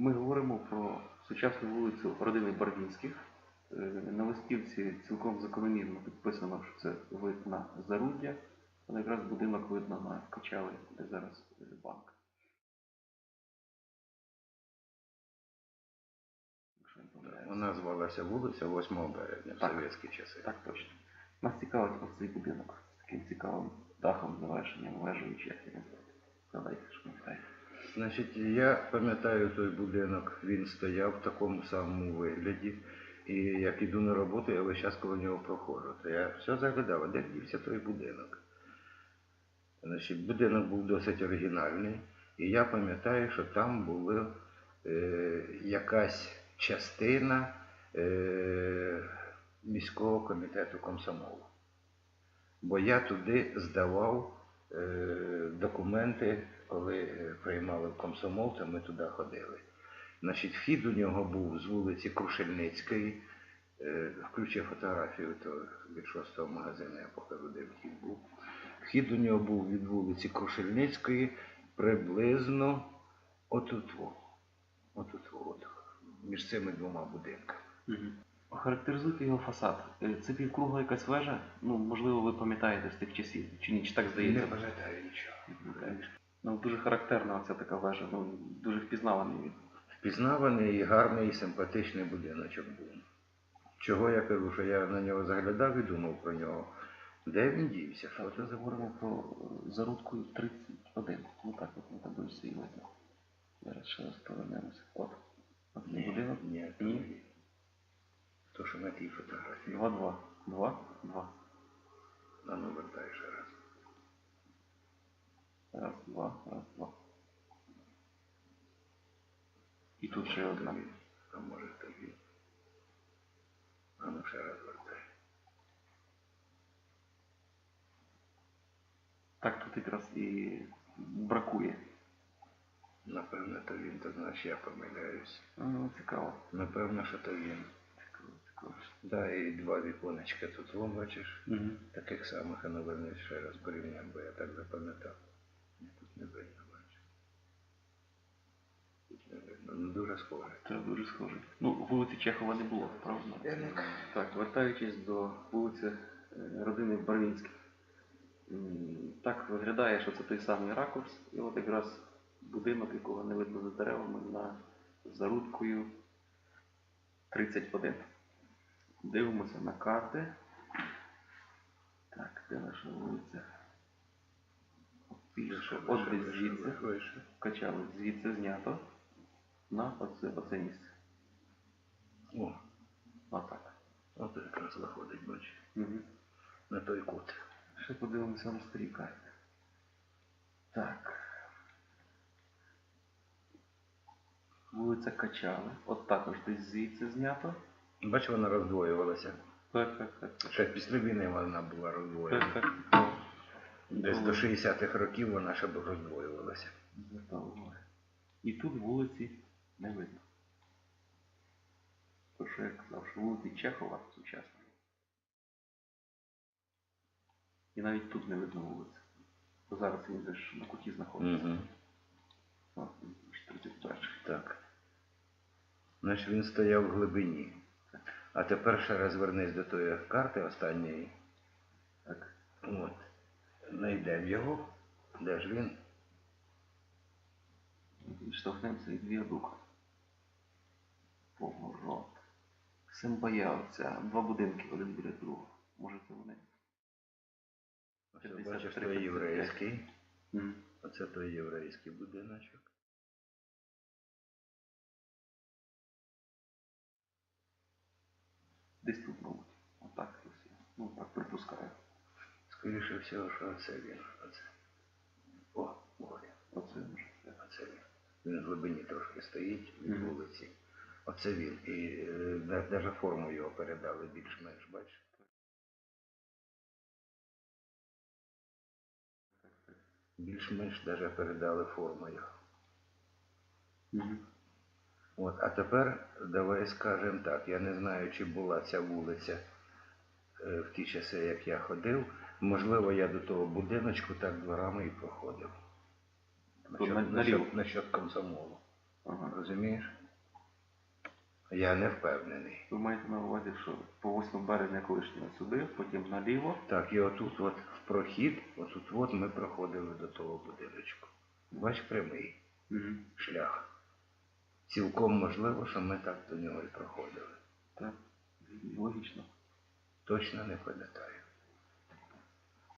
Ми говоримо про сучасну вулицю родини Барвінських. Е, На листівці цілком закономірно підписано, що це вид на заруддя, але якраз будинок видно на Качали, де зараз е, банк. Не. Вона звалася вулиця 8 березня в совєтські часи. Так точно. Нас цікавить оцей будинок з таким цікавим дахом, завершенням, вежею, чи як його назвати. Згадайте, що пам'ятаєте. Значить, я пам'ятаю той будинок, він стояв в такому самому вигляді. І як іду на роботу, я весь час коло нього проходжу. То я все заглядав, а де дівся той будинок. Значить, будинок був досить оригінальний. І я пам'ятаю, що там була е, якась частина е, міського комітету комсомолу. Бо я туди здавав документи, коли е, приймали в комсомол, то ми туди ходили. Значить, вхід у нього був з вулиці Крушельницької. Е, Включив фотографію то від шостого магазину, я покажу, де вхід був. Вхід у нього був від вулиці Крушельницької приблизно отут. Отут, от, між цими двома будинками. Охарактеризуйте його фасад. Е, Це півкругла якась вежа. Ну, можливо, ви пам'ятаєте з тих часів. Чи ні, чи так Не здається? пам'ятаю нічого. Не. Ну, дуже характерна оця така вежа, ну, дуже впізнаваний він. Впізнаваний і гарний, і симпатичний будиночок був. Чого я кажу, що я на нього заглядав і думав про нього. Де він дівся? Що це говоримо про зарудку 31. Ну так, от на таблиці і видно. Зараз ще раз повернемося. От. От цей Ні, будинок. ні, Ні. ні. То, що на тій фотографії. 2-2. 2, 2. А ну вертай ще раз. Раз, два, раз, два. І тут ще одна. А може тобі. А ну ще раз вертай. Так тут якраз і бракує. Напевно, то він, то значить я помиляюсь. Ну, цікаво. Напевно, що то він. Да, і два віконечка тут, вон бачиш. Угу. Таких самих, а вернись ще раз порівняємо, бо я так запам'ятав. Тут не видно, бачиш. Тут не видно. Ну дуже схоже. Це дуже схоже. Ну, вулиці Чехова не було, правда? Яник. Так, вертаючись до вулиці е, родини Барвінських. Так виглядає, що це той самий ракурс, і от якраз будинок, якого не видно за деревами, на зарудкою 31. Дивимося на карти. Так, де наша вулиця? Більше, от десь звідси. Качали звідси знято на оце, оце місце. О, Отак. от якраз виходить, бачиш, Угу. на той кут. Ще подивимося на старі карти. Так. Вулиця Качали. От також десь звідси знято. Бач, вона роздвоювалася. Так, так, так. Ще після війни вона була роздвоєна. так. так. Десь до 60-х років вона ще б роздвоювалася. І тут вулиці не видно. То, що я казав, що вулиці Чехова сучасна. І навіть тут не видно вулиці. Бо зараз він же ж на куті знаходиться. О, ж 31. Так. Значить він стояв в глибині. А тепер ще раз вернись до тої карти останньої. Так. От. Найдемо його. Де ж він? Штовхнемося від віадука. Поворот. Симбая оця. Два будинки один біля другого. Може це вони? Ось бачиш, той єврейський. Оце той єврейський будиночок. Десь тут, мабуть. Отак ось я. Ну так припускаю. Скоріше всього, що це він. Оце. О, о, Оце може. оце він. Він в глибині трошки стоїть від Мгм. вулиці. Оце він. І е, навіть форму його передали більш-менш, бачиш. Більш-менш навіть передали форму його. Мгм. От, а тепер давай скажемо так. Я не знаю, чи була ця вулиця е, в ті часи, як я ходив. Можливо, я до того будиночку так дворами і проходив. На- Насчет, насчет, насчет комсомолу. Ага. Розумієш? Я не впевнений. Ви маєте на увазі, що по 8 березня колишнього сюди, потім наліво. Так, і отут от в прохід, отут от ми проходили до того будиночку. Бач прямий Угу. шлях. Цілком можливо, що ми так до нього і проходили. Так, логічно. Точно не пам'ятаю.